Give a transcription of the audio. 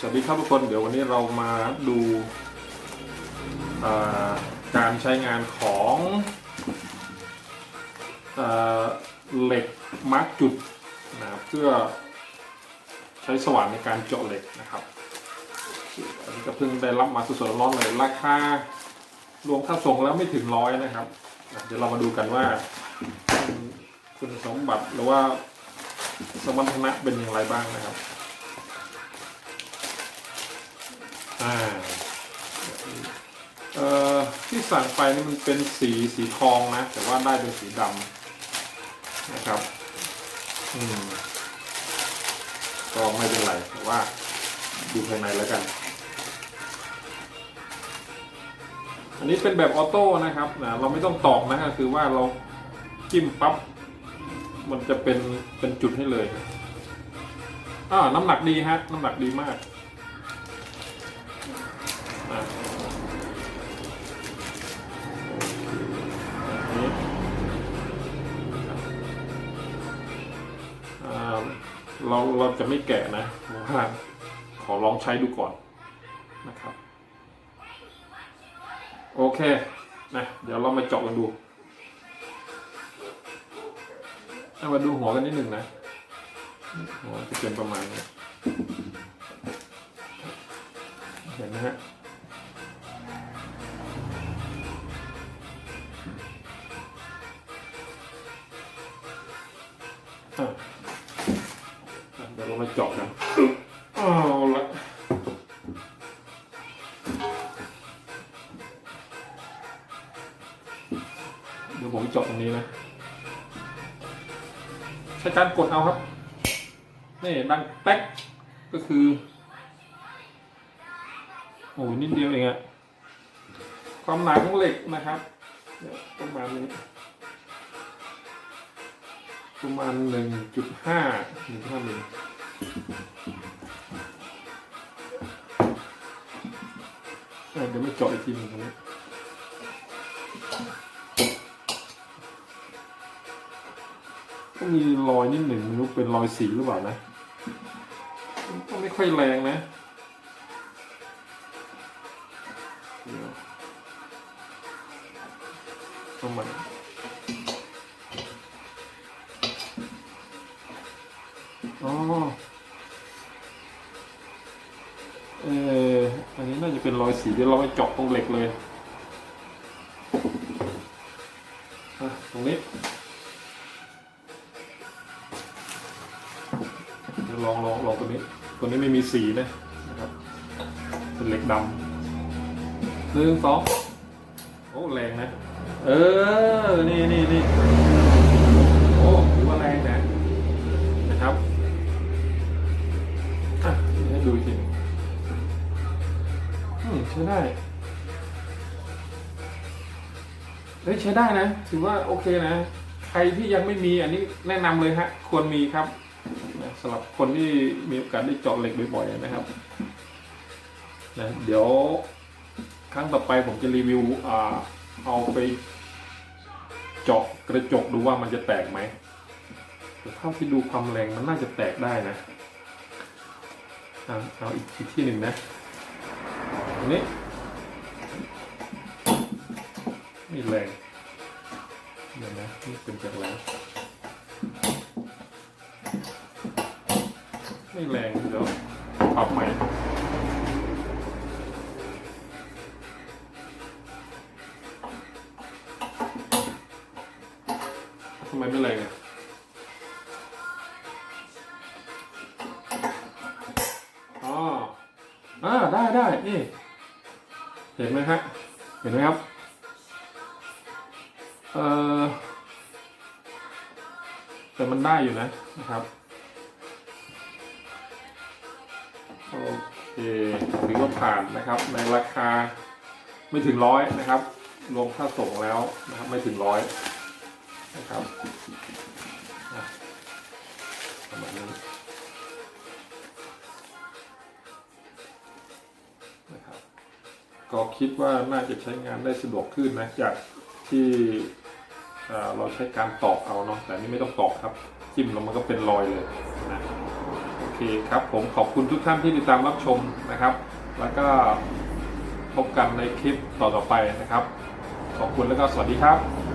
สวัสดีครับทุกคน เดี๋ยววันนี้เรามาดูการใช้งานของอ่าเหล็กมาร์กจุดนะครับเพื่อใช้สว่านในการเจาะเหล็กนะครับ อันนี้ก็เพิ่งได้รับมาสดๆร้อนเลยราคารวมค่าส่งแล้วไม่ถึงร้อยนะครับ เดี๋ยวเรามาดูกันว่า คุณสมบัติหรือว่าสมรรถนะเป็นอย่างไรบ้างนะครับ อ่าเอ่อที่สั่งไปนี่มันเป็นสีสีทองนะ แต่ว่าได้เป็นสีดำนะครับ อืมก็ไม่เป็นไรแต่ว่าดูภายในแล้วกัน อันนี้เป็นแบบออโต้นะครับนะเราไม่ต้องตอกนะคือว่าเราจิ้มปั๊บมันจะเป็นเป็นจุดให้เลยอ่าน้ำหนักดีฮะ น้ำหนักดีมาก เราเราจะไม่แกะนะเพราะว่าขอลองใช้ดูก่อนนะครับ โอเคนะเดี๋ยวเรามาเจาะกันดูมาดูหัวกันนิดหนึ่งนะหัวจะเป็นประมาณนี้เห็นนะฮะอะ เดี๋ยวเรามาเจาะกันเอาละเดี๋ยวผมเจาะตรงนี้นะ ใช้การกดเอาครับ นี่ดังแป๊กก็คือ โอ้ยนิดเดียวเองอะความหนาของเหล็กนะครับเนี่ยประมาณนี้ประมาณหนึ่งจุดห้าหนึ่งห้าหนึ่ง เดี๋ยวไม่เจาะอีกทีหนึ่งตรงนี้ก็มีรอยนิดหนึ่งไม่รู้เป็นรอยสีหรือเปล่านะก็ไม่ค่อยแรงนะเดี๋ยวประม เอออันนี้น่าจะเป็นรอยสีเดี๋ยวเราไปเจาะตรงเหล็กเลยอะตรงนี้เดี๋ยวลองลองลองตัวนี้ ตัวนี้ไม่มีสีนะนะครับ เป็นเหล็กดำหนึ่งสองโอ้แรงนะ เออ นี่นี่นี่ ให้ดูอีกทีอืมใช้ได้เฮ้ยใช้ได้นะ ถือว่าโอเคนะ ใครที่ยังไม่มีอันนี้แนะนำเลยฮะ ควรมีครับสำหรับคนที่มีโอกาสได้เจาะเหล็กบ่อยๆนะครับนะเดี๋ยวครั้งต่อไปผมจะรีวิวอเอาไปเจาะกระจกดูว่ามันจะแตกไหมแต่เท่าที่ดูความแรงมันน่าจะแตกได้นะ เอาเอาอีกที่หนึ่งนะนนี้นี่แรงเดี๋ยวนะนี่เป็นจากแล้วไม่แรงเดี๋ยวปรับใหม่ทำไมไม่แรงอะ อ่าได้ได้นี่เห็นไหมฮะเห็นไหมครับเออแต่มันได้อยู่นะนะครับโอเคถือว่าผ่านนะครับ ในราคาไม่ถึงร้อยนะครับรวมค่าส่งแล้วนะครับ ไม่ถึงร้อยนะครับอะประมาณนี้ เราคิดว่าน่าจะใช้งานได้สะดวกขึ้นนะจากที่เราใช้การตอกเอาเนาะแต่นี่ไม่ต้องตอกครับ จิ้มลงมันก็เป็นรอยเลยนะโอเคเคครับผมขอบคุณทุกท่านที่ติดตามรับชมนะครับ แล้วก็พบกันในคลิปต่อๆไปนะครับ ขอบคุณแล้วก็สวัสดีครับ